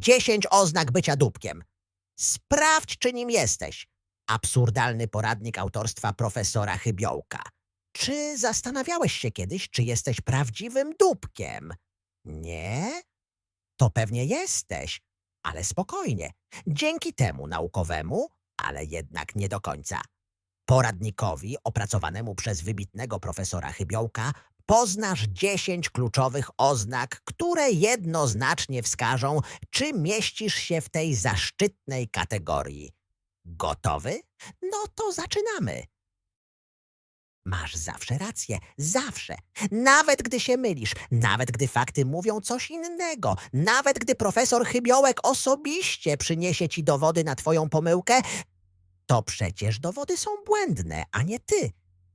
10 oznak bycia dupkiem. Sprawdź, czy nim jesteś. Absurdalny poradnik autorstwa profesora Chybiołka. Czy zastanawiałeś się kiedyś, czy jesteś prawdziwym dupkiem? Nie? To pewnie jesteś, ale spokojnie. Dzięki temu naukowemu, ale jednak nie do końca, poradnikowi opracowanemu przez wybitnego profesora Chybiołka poznasz 10 kluczowych oznak, które jednoznacznie wskażą, czy mieścisz się w tej zaszczytnej kategorii. Gotowy? No to zaczynamy. Masz zawsze rację, zawsze. Nawet gdy się mylisz, nawet gdy fakty mówią coś innego, nawet gdy profesor Chybiołek osobiście przyniesie ci dowody na twoją pomyłkę, to przecież dowody są błędne, a nie ty.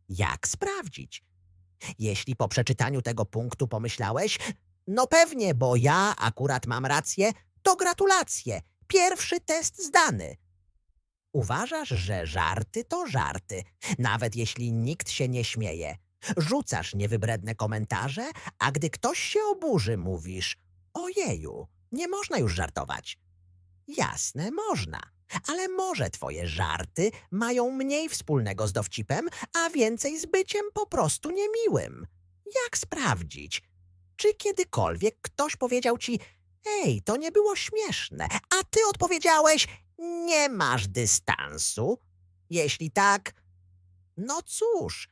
Jak sprawdzić? Jeśli po przeczytaniu tego punktu pomyślałeś, no pewnie, bo ja akurat mam rację, to gratulacje. Pierwszy test zdany. Uważasz, że żarty to żarty, nawet jeśli nikt się nie śmieje. Rzucasz niewybredne komentarze, a gdy ktoś się oburzy, mówisz: Ojeju, nie można już żartować. Jasne, można, ale może twoje żarty mają mniej wspólnego z dowcipem, a więcej z byciem po prostu niemiłym. Jak sprawdzić? Czy kiedykolwiek ktoś powiedział ci: Ej, to nie było śmieszne, a ty odpowiedziałeś: Nie masz dystansu? Jeśli tak, no cóż.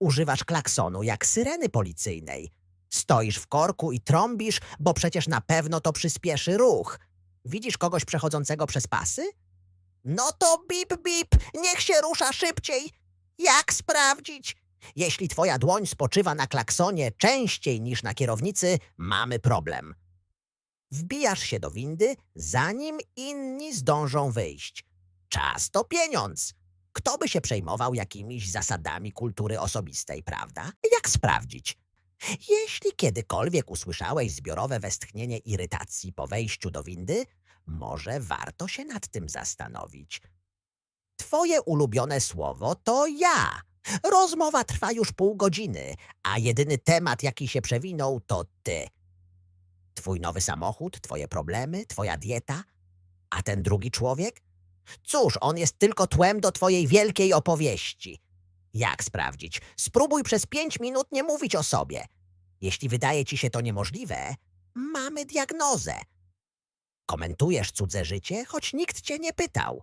Używasz klaksonu jak syreny policyjnej. Stoisz w korku i trąbisz, bo przecież na pewno to przyspieszy ruch. Widzisz kogoś przechodzącego przez pasy? No to bip, bip, niech się rusza szybciej. Jak sprawdzić? Jeśli twoja dłoń spoczywa na klaksonie częściej niż na kierownicy, mamy problem. Wbijasz się do windy, zanim inni zdążą wyjść. Czas to pieniądz. Kto by się przejmował jakimiś zasadami kultury osobistej, prawda? Jak sprawdzić? Jeśli kiedykolwiek usłyszałeś zbiorowe westchnienie irytacji po wejściu do windy, może warto się nad tym zastanowić. Twoje ulubione słowo to ja. Rozmowa trwa już pół godziny, a jedyny temat, jaki się przewinął, to ty. Twój nowy samochód, twoje problemy, twoja dieta, a ten drugi człowiek? Cóż, on jest tylko tłem do twojej wielkiej opowieści. Jak sprawdzić? Spróbuj przez pięć minut nie mówić o sobie. Jeśli wydaje ci się to niemożliwe, mamy diagnozę. Komentujesz cudze życie, choć nikt cię nie pytał.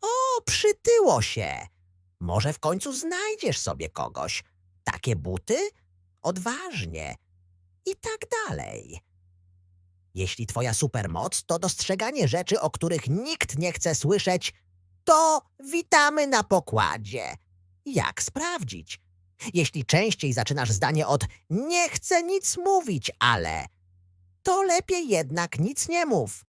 O, przytyło się. Może w końcu znajdziesz sobie kogoś. Takie buty? Odważnie. I tak dalej. Jeśli twoja supermoc to dostrzeganie rzeczy, o których nikt nie chce słyszeć, to witamy na pokładzie. Jak sprawdzić? Jeśli częściej zaczynasz zdanie od nie chcę nic mówić, ale to lepiej jednak nic nie mów.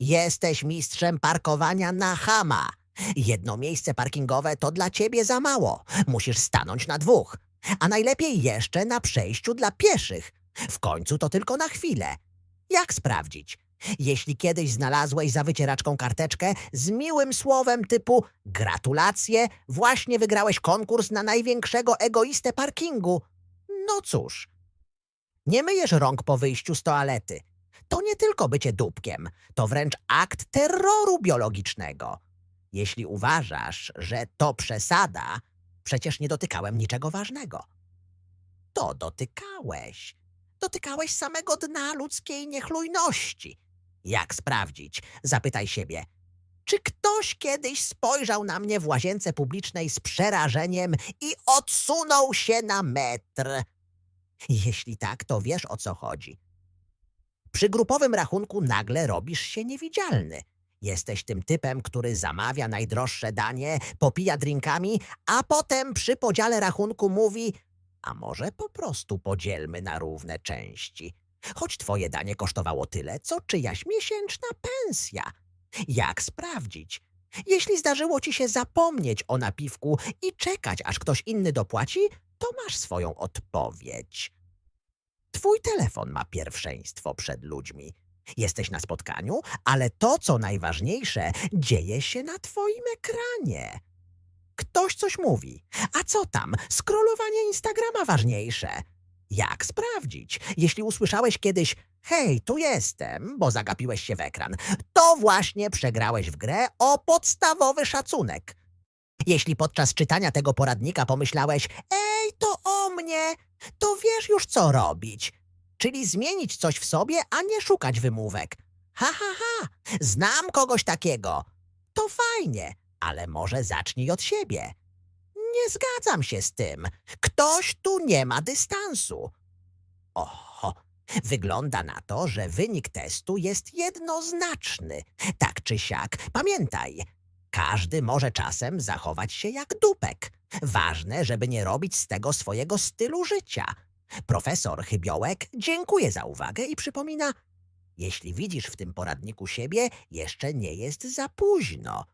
Jesteś mistrzem parkowania na chama. Jedno miejsce parkingowe to dla ciebie za mało. Musisz stanąć na dwóch. A najlepiej jeszcze na przejściu dla pieszych. W końcu to tylko na chwilę. Jak sprawdzić? Jeśli kiedyś znalazłeś za wycieraczką karteczkę z miłym słowem typu gratulacje, właśnie wygrałeś konkurs na największego egoistę parkingu. No cóż. Nie myjesz rąk po wyjściu z toalety. To nie tylko bycie dupkiem, to wręcz akt terroru biologicznego. Jeśli uważasz, że to przesada, przecież nie dotykałem niczego ważnego. To dotykałeś. Dotykałeś samego dna ludzkiej niechlujności. Jak sprawdzić? Zapytaj siebie. Czy ktoś kiedyś spojrzał na mnie w łazience publicznej z przerażeniem i odsunął się na metr? Jeśli tak, to wiesz o co chodzi. Przy grupowym rachunku nagle robisz się niewidzialny. Jesteś tym typem, który zamawia najdroższe danie, popija drinkami, a potem przy podziale rachunku mówi a może po prostu podzielmy na równe części. Choć twoje danie kosztowało tyle, co czyjaś miesięczna pensja. Jak sprawdzić? Jeśli zdarzyło ci się zapomnieć o napiwku i czekać, aż ktoś inny dopłaci, to masz swoją odpowiedź. Twój telefon ma pierwszeństwo przed ludźmi. Jesteś na spotkaniu, ale to, co najważniejsze, dzieje się na twoim ekranie. Ktoś coś mówi. A co tam? Skrolowanie Instagrama ważniejsze. Jak sprawdzić? Jeśli usłyszałeś kiedyś Hej, tu jestem, bo zagapiłeś się w ekran. To właśnie przegrałeś w grę o podstawowy szacunek. Jeśli podczas czytania tego poradnika pomyślałeś, ej, to o mnie, to wiesz już co robić. Czyli zmienić coś w sobie, a nie szukać wymówek. Ha, ha, ha, znam kogoś takiego. To fajnie, ale może zacznij od siebie. Nie zgadzam się z tym. Ktoś tu nie ma dystansu. Oho, wygląda na to, że wynik testu jest jednoznaczny. Tak czy siak, pamiętaj, każdy może czasem zachować się jak dupek. Ważne, żeby nie robić z tego swojego stylu życia. Profesor Chybiołek dziękuję za uwagę i przypomina, jeśli widzisz w tym poradniku siebie, jeszcze nie jest za późno.